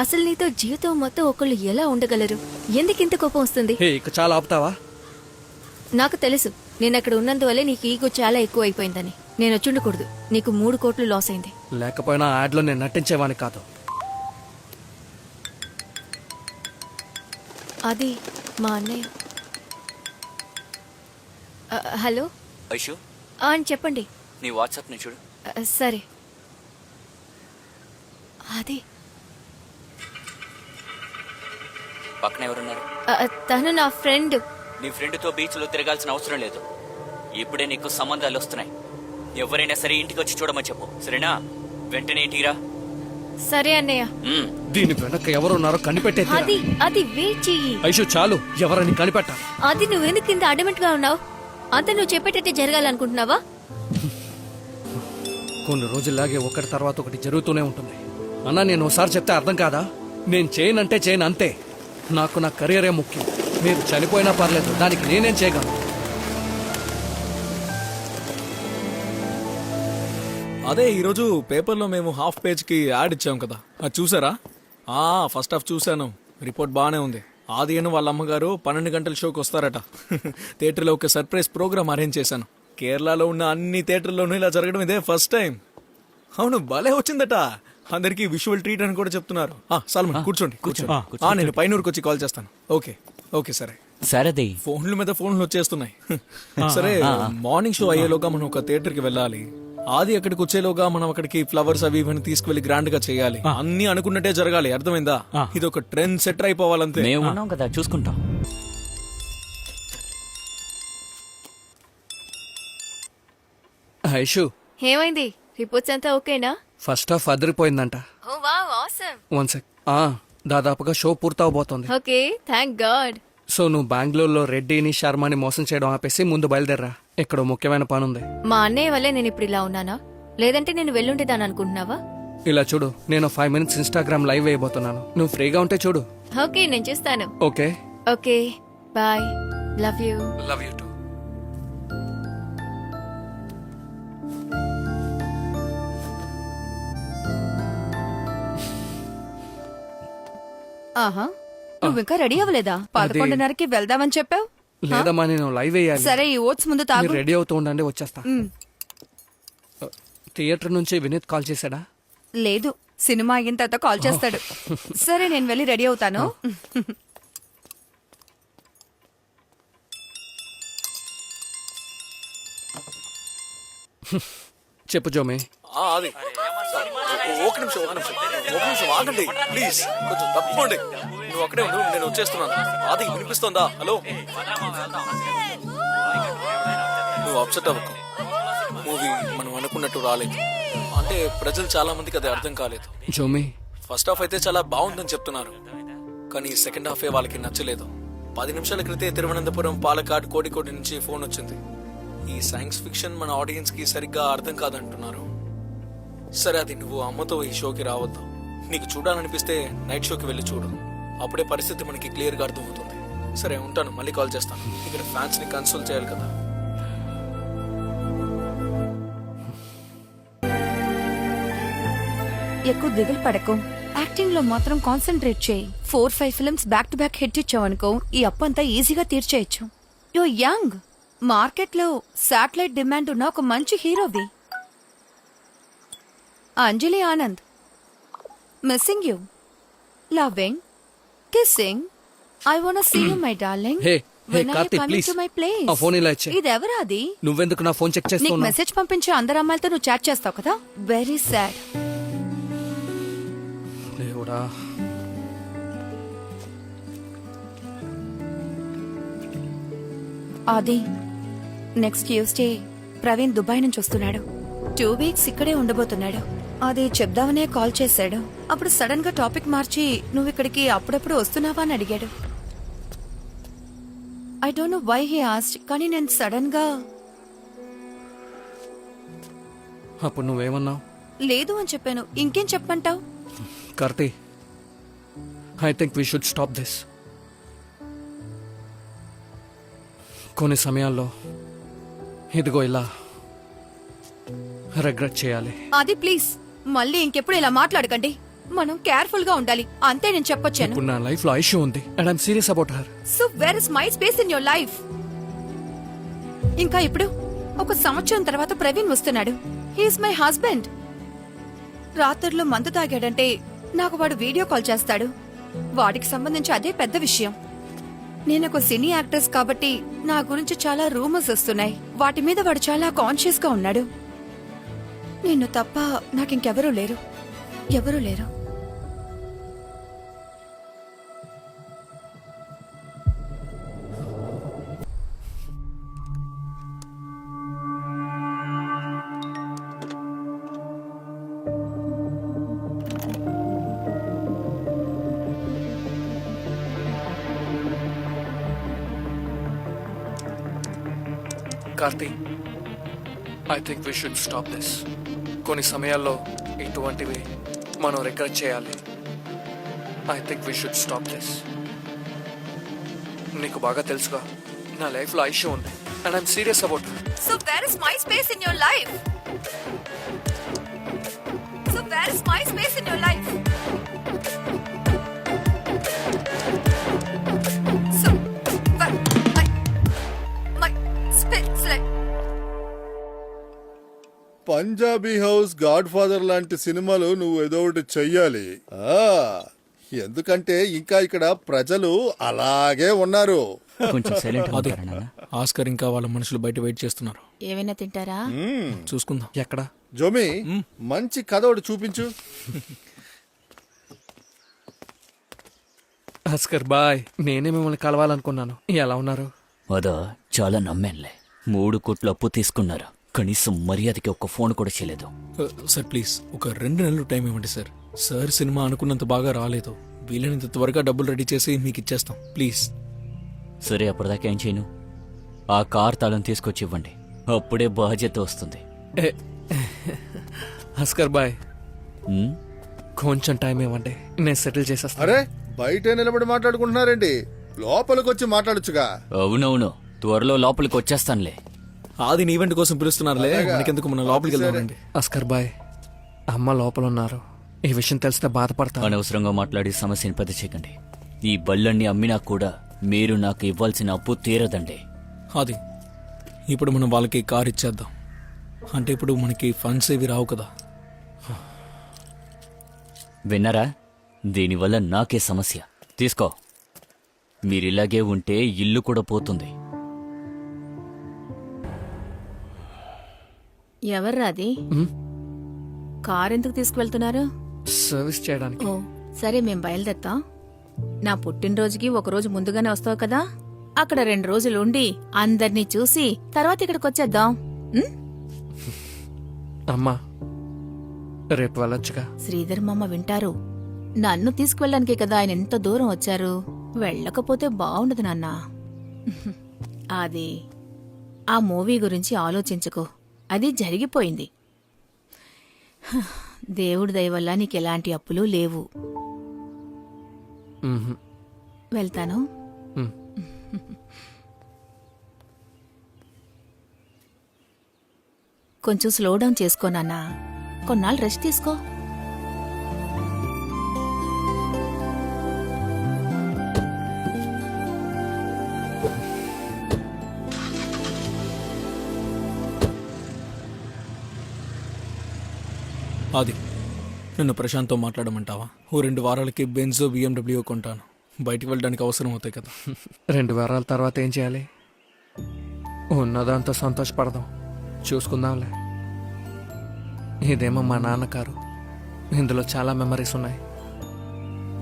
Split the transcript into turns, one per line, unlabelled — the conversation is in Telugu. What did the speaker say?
అసలు నీతో జీవితం మొత్తం ఒకళ్ళు ఎలా ఉండగలరు? ఎందుకు ఇంత కోపం వస్తుంది?
హే ఇక చాలా ఆపుతావా?
నాకు తెలుసు. నేను అక్కడ ఉన్నందువల్లే నీకు ఈగో చాలా ఎక్కువ అయిపోయిందని నేను వచ్చి ఉండకూడదు నీకు మూడు కోట్లు లాస్ అయింది.
లేకపోయినా యాడ్లో నేను నటించేవాని కాదు.
అది మా అన్నయ్య. ఆ, హలో?
ఐషు?
ఆ, అని చెప్పండి.
నీ వాట్సాప్ని చూడు.
ఆ, సరే అది
పక్కన ఎవరున్నారు?
ఆ, తను నా ఫ్రెండ్.
నీ ఫ్రెండ్తో బీచ్లో తిరగాల్సిన అవసరం లేదు. ఇప్పుడే నీకు సంబంధాలు వస్తున్నాయి. ఎవరైనా సరే ఇంటికి వచ్చి చూడమని చెప్పు. సరేనా? వెంటనే ఇంటికి రా
సరే అన్నయ్య.
మ్మ్.
దీని వెనక ఎవరున్నారో కనిపెట్టే తీరాలి.
అది అది వెయిట్ చెయ్యి.
ఐషు చాలు. ఎవరని కనిపెట్టాలి
అది నువ్వెందుకు కింద అడమెంట్గా ఉన్నావు? అంత నువ్వు చెప్పేటట్టే జరగాలనుకుంటున్నావా?
కొన్ని రోజుల్లాగే ఒకటి తర్వాత ఒకటి జరుగుతూనే ఉంటుంది. అన్నా నేను ఒకసారి చెప్తే అర్థం కాదా? నేను చేయనంటే చేయను అంతే. నాకు నా కెరియరే ముఖ్యం. మీరు చనిపోయినా పర్లేదు దానికి నేనేం చేయగలను?
అదే ఈరోజు పేపర్లో మేము హాఫ్ పేజ్కి యాడ్ ఇచ్చాం కదా. అది చూసారా? ఆ ఫస్ట్ హాఫ్ చూశాను. రిపోర్ట్ బాగానే ఉంది. ఆది అని వాళ్ళ అమ్మగారు పన్నెండు గంటల షోకి వస్తారట. థియేటర్లో ఒక సర్ప్రైజ్ ప్రోగ్రామ్ అరేంజ్ చేశాను. కేరళలో ఉన్న అన్ని థియేటర్లోనూ ఇలా జరగడం ఇదే ఫస్ట్ టైం. అవును భలే వచ్చిందట. అందరికి విజువల్ ట్రీట్ అని కూడా చెప్తున్నారు. ఆ, సల్మాన్ కూర్చోండి కూర్చోండి. ఆ, నేను పైనూరుకి వచ్చి కాల్ చేస్తాను. ఓకే ఓకే సరే.
సరేది.
ఫోన్ల మీద ఫోన్లు వచ్చేస్తున్నాయి. సరే మార్నింగ్ షో అయ్యేలోగా మనం ఒక థియేటర్కి వెళ్ళాలి. ఆది అక్కడికి వచ్చేలోగా మనం అక్కడికి ఫ్లవర్స్ అవి ఇవన్నీ తీసుకువెళ్ళి గ్రాండ్గా చేయాలి. అన్ని అనుకున్నట్టే జరగాలి. అర్థమైందా? ఇది ఒక ట్రెండ్ సెటర్ అయిపోవాలంతే.
మేము ఉన్నాం కదా చూసుకుంటాం.
ఐషు
ఏమైంది? రిపోర్ట్స్ అంతా ఓకేనా?
ఫస్ట్ హాఫ్ అదిరిపోయిందంట.
Oh wow awesome
one sec ఆ, దాదాపుగా షో పూర్తవబోతోంది.
ఓకే థ్యాంక్ గాడ్
సో నువ్వు బెంగళూరులో రెడ్డిని శర్మని మోసం చేయడం ఆపేసి ముందు బయలుదేరరా. ఇక్కడ ముఖ్యమైన పని ఉంది
మా అన్నయ్య వల్లే నేను ఇప్పుడు ఇలా ఉన్నానా? లేదంటే నేను వెళ్ళుండేదాన్ని అనుకుంటున్నావా?
ఇలా చూడు నేను ఫైవ్ మినిట్స్ ఇన్స్టాగ్రామ్ లైవ్ వేయబోతున్నాను. నువ్వు ఫ్రీగా ఉంటే చూడు.
ఓకే నేను చూస్తాను.
Okay
okay bye love you
love you too
ఆహా నువ్వు ఇంకా రెడీ అవ్వలేదా? పదకొండున్నరకి వెళ్దామని చెప్పావు?
లేదమ్మా నేను లైవ్ వేయాలి.
సరే ఈ ఓట్స్ ముందు తాగు.
మీరు రెడీ అవుతూ ఉండండి వచ్చేస్తా. థియేటర్ నుంచి వినీత్ కాల్ చేశాడా?
లేదు సినిమా అయిన తర్వాత కాల్ చేస్తాడు. సరే నేను వెళ్ళి రెడీ అవుతాను.
చెప్పు జోమి.
ఆ, ఒక నిమిషం ఒక నిమిషం. ఒక నిమిషం ఆగండి ప్లీజ్. కొంచెం తప్పండి నువ్వు అక్కడే ఉండు నేను వచ్చేస్తున్నాను. ఆది వినిపిస్తోందా? హలో? నువ్వు అప్సెట్ అవ్వకు. మూవీ మనం అనుకున్నట్టు రాలేదు. అంటే ప్రజలు చాలా మందికి అది అర్థం కాలేదు.
జోమి
ఫస్ట్ హాఫ్ అయితే చాలా బాగుందని చెప్తున్నారు. కానీ సెకండ్ హాఫే వాళ్ళకి నచ్చలేదు. పది నిమిషాల క్రితే తిరువనంతపురం పాలకాడ్ కోడికోటి నుంచి ఫోన్ వచ్చింది. ఈ సైన్స్ ఫిక్షన్ మన ఆడియన్స్కి సరిగ్గా అర్థం కాదంటున్నారు. సరే అది నువ్వు అమ్మతో ఈ షోకి రావద్దు. నీకు చూడాలనిపిస్తే నైట్ షోకి వెళ్ళి చూడు. అప్పుడే పరిస్థితి మనకి క్లియర్గా అర్థమవుతుంది. సరే ఉంటాను. మళ్ళీ కాల్ చేస్తాను. ఇక్కడ ఫ్యాన్స్ని కన్సోల్ చేయాలి కదా.
ఎక్కువ దిగులు పడకు. యాక్టింగ్లో మాత్రం కాన్సన్ట్రేట్ చేయి. Four five films back to back hit ఇచ్చావనుకో ఈ అప్పు అంతా ఈజీగా తీర్చేయచ్చు. యో యంగ్ మార్కెట్లో శాటిలైట్ డిమాండ్ ఉన్న ఒక మంచి హీరోవి. Anjali Anand. Missing you loving kissing I want see you my darling
hey hey Karthi please
my place
ఆ ఫోన్ ఇలా ఇచ్చే.
ఇది ఎవరాది
నువ్వెందుకు నా ఫోన్ చెక్
నీకు
చేస్తున్నావు
మెసేజ్ పంపించే అందరు అమ్మాయిలతో నువ్వు చాట్ చేస్తావు కదా? వెరీ సాడ్
దేవుడా.
అది నెక్స్ట్ ట్యూస్డే ప్రవీణ్ దుబాయ్ నుంచి వస్తున్నాడు. టూ వీక్స్ ఇక్కడే ఉండబోతున్నాడు. అది చెప్దామనే కాల్ చేశాడు. అప్పుడు సడన్గా టాపిక్ మార్చి నువ్వు ఇక్కడికి అప్పుడప్పుడు వస్తున్నావా అని అడిగాడు. I don't know why he asked కానీ నేను సడన్గా
అప్పుడు నువ్వేమన్నావు?
లేదు అని చెప్పాను. ఇంకేం చెప్పమంటావు?
Karthi I think we should stop this కొన్ని సమయాల్లో ఇదిగో ఇలా రిగ్రెట్ చేయాలి.
అది ప్లీజ్ మళ్ళీ ఇంకెప్పుడు ఇలా మాట్లాడకండి. మనం కేర్ఫుల్గా ఉండాలి. అంతే నేను చెప్పొచ్చాను.
ఇప్పుడు నా లైఫ్లో ఐష్యూ ఉంది. And I'm serious about her.
So where is my space in your life? ఇంకా ఇప్పుడు ఒక సంవత్సరం తర్వాత ప్రవీణ్ వస్తున్నాడు. He's my husband. రాత్రుల్లో మందు తాగాడంటే నాకు వాడు వీడియో కాల్ చేస్తాడు. వాడికి సంబంధించి అదే పెద్ద విషయం. నేను ఒక సినీ యాక్ట్రెస్ కాబట్టి నా గురించి చాలా రూమర్స్ వస్తున్నాయి. వాటి మీద వాడు చాలా కాన్షియస్గా ఉన్నాడు. నిన్ను తప్ప నాకింకెవరూ లేరు. ఎవరూ లేరు.
Karthi I think we should stop this కొన్ని సమయాల్లో ఇటువంటివి మనం రికార్డ్ చేయాలి. I think we should stop this నీకు బాగా తెలుసుగా నా లైఫ్లో ఐష్యూ ఉంది. And I'm serious about
so where is my space in your life so where is my space in your life So, but my my space like
Punjabi house godfather లాంటి సినిమాలు నువ్వు ఏదో ఒకటి చెయ్యాలి. ఆ, ఎందుకంటే ఇంకా ఇక్కడ ప్రజలు అలాగే ఉన్నారు.
కొంచెం సైలెంట్
అది
ఉంటారా నాన్న?
ఆస్కర్ ఇంకా వాళ్ళ మనుషులు బయట వెయిట్ చేస్తున్నారు.
ఏమైనా తింటారా?
చూసుకుందాం.
ఎక్కడ?
జోమి మంచి కథ ఒకటి చూపించు.
భాస్కర్ బాయ్. నేనే మిమ్మల్ని కలవాలనుకున్నాను. ఎలా ఉన్నారు?
అదా చాలా నమ్మానులే. మూడు కోట్లు అప్పు తీసుకున్నారు. కనీసం మర్యాదకి ఒక్క ఫోన్ కూడా చేయలేదు.
సార్ ప్లీజ్ ఒక రెండు నెలలు టైం ఇవ్వండి సార్ సార్ సినిమా అనుకున్నంత బాగా రాలేదు. వీలైనంత త్వరగా డబ్బులు రెడీ చేసి మీకు ఇచ్చేస్తాం. ప్లీజ్
సరే అప్పటిదాకా ఏం చేయను. ఆ కార్ తాళం తీసుకొచ్చి ఇవ్వండి. అప్పుడే బాధ్యత వస్తుంది.
ఏ భాస్కర్ బాయ్
ఉమ్,
కొంచెం టైం ఇవ్వండి. నేను సెటిల్ చేసేస్తాను.
అరే బయట నిలబడి మాట్లాడుకుంటున్నారండి లోపలికి వచ్చి మాట్లాడొచ్చుగా.
అవునవును. త్వరలో లోపలికి వచ్చేస్తానులే
ఆది నీ ఈవెంట్ కోసం పిలుస్తున్నారులే. మనకెందుకు? మనం లోపలికి వెళ్దామండి.
భాస్కర్ బాయ్ అమ్మ లోపల ఉన్నారు. ఈ విషయం తెలిస్తే బాధపడతాను.
అనవసరంగా మాట్లాడి సమస్యని పెద్ద చేయకండి ఈ బళ్ళన్ని అమ్మినా కూడా మీరు నాకు ఇవ్వాల్సిన అప్పు తీరదండి.
అది ఇప్పుడు మనం వాళ్ళకి కార్ ఇచ్చేద్దాం. అంటే ఇప్పుడు మనకి ఫండ్స్ ఏవి రావు కదా.
విన్నారా? దీనివల్ల నాకే సమస్య. తీసుకో. మీరిలాగే ఉంటే ఇల్లు కూడా పోతుంది.
ఎవర్రా అది కార్ ఎందుకు తీసుకువెళ్తున్నారు?
సర్వీస్ చేయడానికి.
ఓ సరే మేం బయలుదేరుతాం. నా పుట్టినరోజుకి ఒక రోజు ముందుగానే వస్తావు కదా? అక్కడ రెండు రోజులు ఉండి అందర్నీ చూసి తర్వాత ఇక్కడికి వచ్చేద్దాం?
అమ్మా రేపు వెళ్ళొచ్చుగా.
శ్రీధర్ మామ వింటారు. నన్ను తీసుకువెళ్ళడానికే కదా ఆయన ఎంత దూరం వచ్చారు. వెళ్ళకపోతే బాగుండదు నాన్న. అది. ఆ మూవీ గురించి ఆలోచించుకో. అది జరిగిపోయింది. దేవుడి దయ వల్ల నీకు ఎలాంటి అప్పులు లేవు. వెళ్తాను. కొంచెం స్లో డౌన్ చేసుకో నాన్న. కొన్నాళ్ళు రెస్ట్ తీసుకో.
అది నన్ను ప్రశాంత్తో మాట్లాడమంటావా? ఓ రెండు వారాలకి బెంజో బిఎండబ్ల్యూ కొంటాను. బయటికి వెళ్ళడానికి అవసరం అవుతాయి కదా.
రెండు వారాల తర్వాత ఏం చేయాలి? ఉన్నదంతా సంతోషపడదాం. చూసుకుందాంలే. ఇదేమో మా నాన్న కారు. ఇందులో చాలా మెమరీస్ ఉన్నాయి.